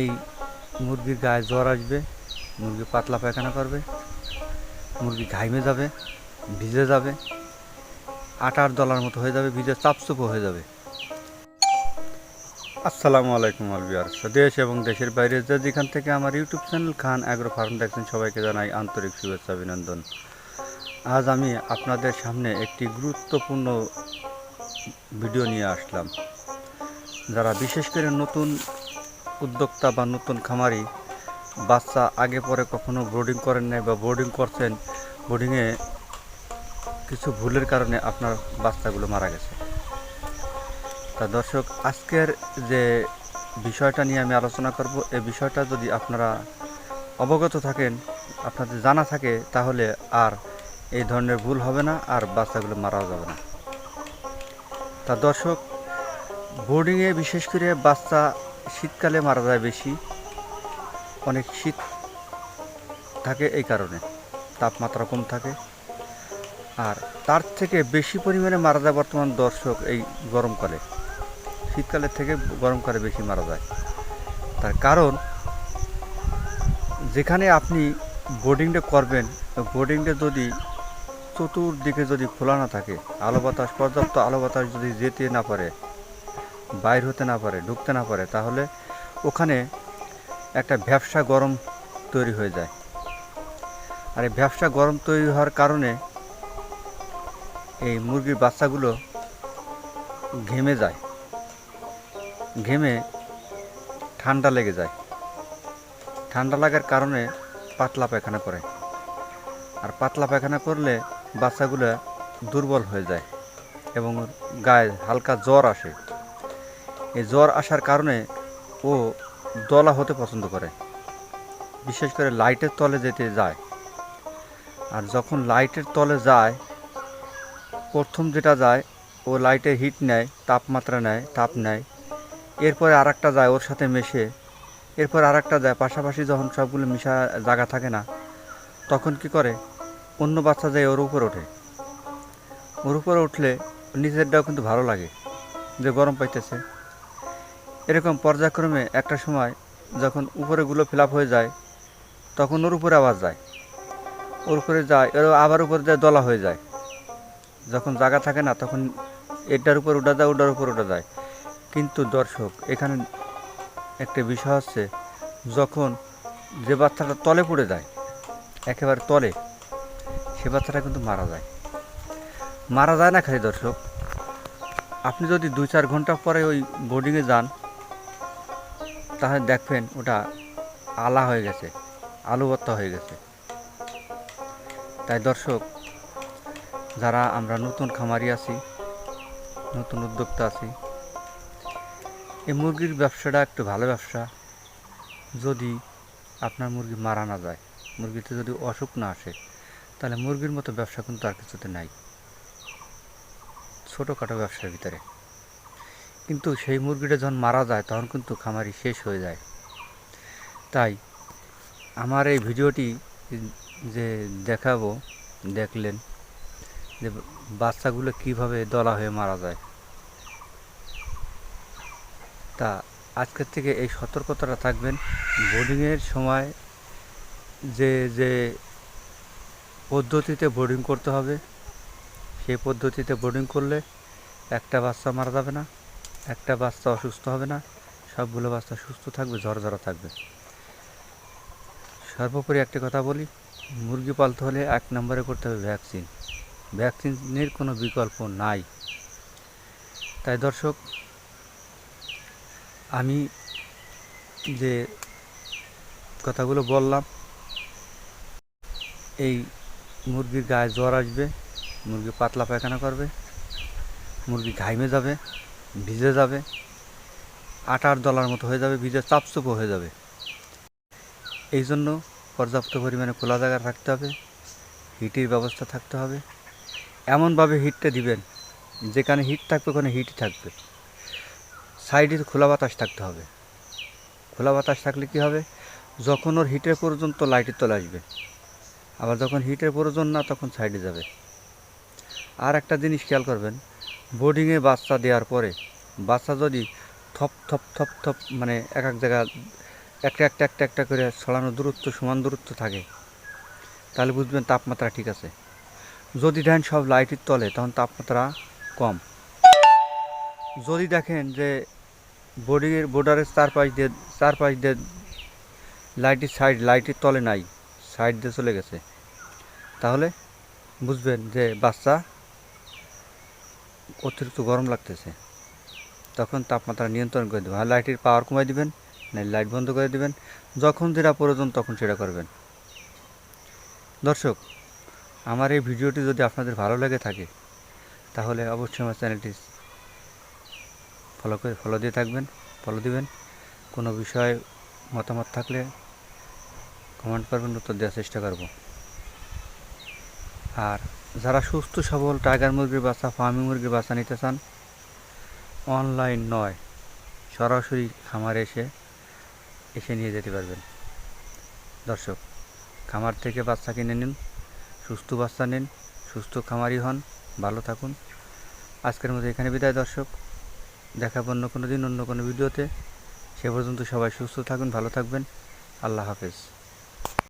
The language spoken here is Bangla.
এই মুরগির গায়ে জ্বর আসবে, মুরগি পাতলা পায়খানা করবে, মুরগি ঘাইমে যাবে, ভিজে যাবে, আটার দলার মতো হয়ে যাবে, ভিজে চাপচুপো হয়ে যাবে। আসসালামু আলাইকুম আলবিয়ার দেশ এবং দেশের বাইরে যে যেখান থেকে আমার YouTube channel Khan agro farm দেখছেন, সবাইকে জানাই আন্তরিক শুভেচ্ছা, অভিনন্দন। আজ আমি আপনাদের সামনে একটি গুরুত্বপূর্ণ ভিডিও নিয়ে আসলাম, যারা বিশেষ করে নতুন উদ্যোক্তা বা নতুন খামারি বাচ্চা আগে পরে কখনো বোর্ডিং করেন নাই বা বোর্ডিং করছেন বোর্ডিংয়ে কিছু ভুলের কারণে আপনার বাচ্চাগুলো মারা গেছে। তা দর্শক, আজকের যে বিষয়টা নিয়ে আমি আলোচনা করব এই বিষয়টা যদি আপনারা অবগত থাকেন, আপনাদের জানা থাকে, তাহলে আর এই ধরনের ভুল হবে না, আর বাচ্চাগুলো মারাও যাবে না। তা দর্শক বোর্ডিংয়ে বিশেষ করে বাচ্চা শীতকালে মারা যায় বেশি। অনেক শীত থাকে এই কারণে। তাপমাত্রা কম থাকে। আর তার থেকে বেশি পরিমাণে মারা যায় বর্তমান দর্শক এই গরমকালে। শীতকালের থেকে গরমকালে বেশি মারা যায়। তার কারণ, যেখানে আপনি বোর্ডিংটা করবেন বোর্ডিংটা যদি চতুর্দিকে যদি খোলা না থাকে, আলো বাতাস, পর্যাপ্ত আলো বাতাস যদি যেতে না পারে বাইর হতে না পারে, ঢুকতে না পারে, তাহলে ওখানে একটা ব্যবসা গরম তৈরি হয়ে যায়। আর এই ব্যবসা গরম তৈরি হওয়ার কারণে এই মুরগির বাচ্চাগুলো ঘেমে যায়। ঘেমে ঠান্ডা লেগে যায়। ঠান্ডা লাগার কারণে পাতলা পায়খানা করে। আর পাতলা পায়খানা করলে বাচ্চাগুলো দুর্বল হয়ে যায় এবং গায়ে হালকা জ্বর আসে। এই জ্বর আসার কারণে ও দলা হতে পছন্দ করে, বিশেষ করে লাইটের তলে যেতে যায়। আর যখন লাইটের তলে যায়, প্রথম যেটা যায়, ও লাইটে হিট নেয়, তাপমাত্রা নেয়, তাপ নেয়। এরপরে আর একটা যায় ওর সাথে মেশে। এরপর আর একটা যায়, পাশাপাশি যখন সবগুলো মিশা জায়গা থাকে না, তখন কি করে? অন্য বাচ্চা যায় ওর উপর ওঠে। ওর উপরে উঠলে নিজেরটাও কিন্তু ভালো লাগে যে গরম পাইতেছে। এরকম পর্যায়ক্রমে একটা সময় যখন উপরেগুলো ফিল হয়ে যায়, তখন ওর উপরে আবার যায়। ওর উপরে যায় এর আবার উপরে যায়, দলা হয়ে যায়। যখন জায়গা থাকে না, তখন এটার উপর উঠা যায়, ওটার উপর উঠা যায়। কিন্তু দর্শক, এখানে একটা বিষয় হচ্ছে, যখন যে বাচ্চাটা তলে পড়ে যায়, একেবারে তলে, সে বাচ্চাটা কিন্তু মারা যায়। মারা যায় না খালি দর্শক। আপনি যদি দুই চার ঘণ্টা পরে ওই বোর্ডিংয়ে যান তাহলে দেখবেন ওটা আলা হয়ে গেছে আলু হয়ে গেছে। তাই দর্শক, যারা আমরা নতুন খামারি আছি, নতুন উদ্যোক্তা আছি, এই মুরগির ব্যবসাটা একটু ভালো ব্যবসা, যদি আপনার মুরগি মারা না যায়, মুরগিতে যদি অসুখ না আসে, তাহলে মুরগির মতো ব্যবসা কিন্তু আর কিছুতে নাই। ছোটোখাটো ব্যবসার ভিতরে। কিন্তু সেই মুরগিটা যখন মারা যায়, তখন কিন্তু খামারি শেষ হয়ে যায়। তাই আমার এই ভিডিওটি যে দেখাবো, দেখলেন যে বাচ্চাগুলো কীভাবে দলা হয়ে মারা যায়। তা আজকের থেকে এই সতর্কতাটা থাকবেন। বোর্ডিংয়ের সময় যে যে পদ্ধতিতে বোর্ডিং করতে হবে, সেই পদ্ধতিতে বোর্ডিং করলে একটা বাচ্চা মারা যাবে না। একটা বাচ্চা অসুস্থ হবে না, সবগুলো বাচ্চা সুস্থ থাকবে ঝরঝরা থাকবে। সর্বোপরি একটা কথা বলি, মুরগি পালতে হলে এক নম্বরে করতে হবে ভ্যাকসিন। ভ্যাকসিনের কোনো বিকল্প নাই। তাই দর্শক, আমি যে কথাগুলো বললাম, এই মুরগির গায়ে জ্বর আসবে, মুরগি পাতলা পায়খানা করবে, মুরগি ঘাইমে যাবে ভিজে যাবে, আটার দলার মতো হয়ে যাবে, ভিজে চাপচুপো হয়ে যাবে। এই জন্য পর্যাপ্ত পরিমাণে খোলা জায়গা রাখতে হবে হিটের ব্যবস্থা থাকতে হবে। এমনভাবে হিটটা দিবেন, যেখানে হিট থাকবে, ওখানে হিট থাকবে। সাইডে খোলা বাতাস থাকতে হবে। খোলা বাতাস থাকলে কি হবে? যখন ওর হিটের পর্যন্ত লাইটের তলে আসবে। আবার যখন হিটের প্রয়োজন না, তখন সাইডে যাবে। আর একটা জিনিস খেয়াল করবেন বোর্ডিংয়ে বাচ্চা দেওয়ার পরে বাচ্চা যদি থপ থপ থপ থপ মানে এক এক জায়গা একটা একটা একটা একটা করে ছড়ানো দূরত্ব, সমান দূরত্ব থাকে, তাহলে বুঝবেন তাপমাত্রা ঠিক আছে। যদি দেখেন সব লাইটের তলে, তখন তাপমাত্রা কম। যদি দেখেন যে বোর্ডিংয়ের বোর্ডারের চারপাশ দিয়ে চারপাশ দিয়ে লাইটের সাইড, লাইটের তলে নাই, সাইড দিয়ে চলে গেছে, তাহলে বুঝবেন যে বাচ্চা অতিরিক্ত গরম লাগতেছে। তখন তাপমাত্রা নিয়ন্ত্রণ করে দেবেন। আর লাইটের পাওয়ার কমাই দিবেন না লাইট বন্ধ করে দিবেন। যখন যেটা প্রয়োজন তখন সেটা করবেন। দর্শক, আমার এই ভিডিওটি যদি আপনাদের ভালো লেগে থাকে, তাহলে অবশ্যই আমার চ্যানেলটি ফলো করে ফলো দিয়ে থাকবেন ফলো দিবেন। কোনো বিষয়ে মতামত থাকলে কমেন্ট করবেন, উত্তর দেওয়ার চেষ্টা করব। আর যারা সুস্থ, সবল টাইগার মুরগির বাচ্চা, ফার্মি মুরগির বাচ্চা নিতে চান অনলাইন নয়, সরাসরি খামারে এসে এসে নিয়ে যেতে পারবেন। দর্শক, খামার থেকে বাচ্চা কিনে নিন, সুস্থ বাচ্চা নিন, সুস্থ খামারি হন, ভালো থাকুন। আজকের মতো এখানে বিদায় দর্শক দেখাবো অন্য কোনো দিন, অন্য কোনো ভিডিওতে। সে পর্যন্ত সবাই সুস্থ থাকুন, ভালো থাকবেন। আল্লাহ হাফেজ।